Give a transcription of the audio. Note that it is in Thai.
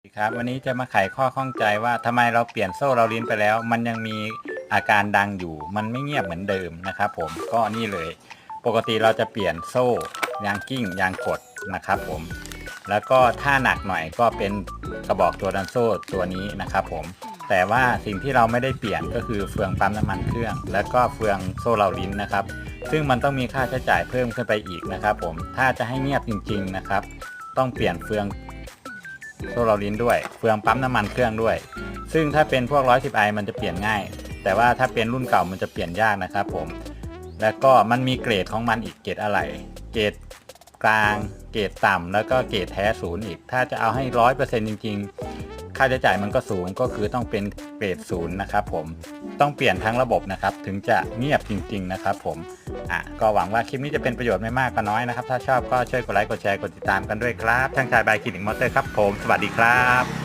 สวัสดีครับวันนี้จะมาไขข้อข้องใจว่าทำไมเราเปลี่ยนโซ่เราลิ้นไปแล้ว มันยังมีอาการดังอยู่ มันไม่เงียบเหมือนเดิมนะครับผมก็นี่เลย ปกติเราจะเปลี่ยนโซ่ยางกิ้งยางกดนะครับผมแล้วก็ถ้าหนักหน่อยก็เป็นกระบอกตัวดันโซ่ตัวนี้นะครับผมแต่ว่าสิ่งที่เราไม่ได้เปลี่ยนก็คือเฟืองปั๊มน้ำมันเครื่อง แล้วก็เฟืองโซ่เราลิ้นนะครับ ซึ่งมันต้องมีค่าใช้จ่ายเพิ่มขึ้นไปอีกนะครับผมถ้าจะให้เงียบจริง ๆนะครับ ต้องเปลี่ยนเฟือง โซลารินด้วย เฟืองปั๊มน้ำมันเครื่องด้วย ซึ่งถ้าเป็นพวก 110i มันจะเปลี่ยนง่าย แต่ว่าถ้าเป็นรุ่นเก่ามันจะเปลี่ยนยากนะครับผม แล้วก็มันมีเกรดของมันอีกเกรดอะไร เกรดกลาง เกรดต่ำแล้วก็เกรดแท้ศูนย์อีก ถ้าจะเอาให้ร้อยเปอร์เซ็นต์จริง ๆ ค่าใช้จ่ายมันก็สูงก็คือต้องเป็นเกรดศูนย์นะครับผมต้องเปลี่ยนทั้งระบบนะครับ ถึงจะเงียบจริง ๆ นะครับผมอะก็หวังว่าคลิปนี้จะเป็นประโยชน์ไม่มากก็น้อยนะครับ ถ้าชอบก็ช่วยกดไลค์กดแชร์กดติดตามกันด้วยครับช่างชายบายคลินิกมอเตอร์ครับผม สวัสดีครับ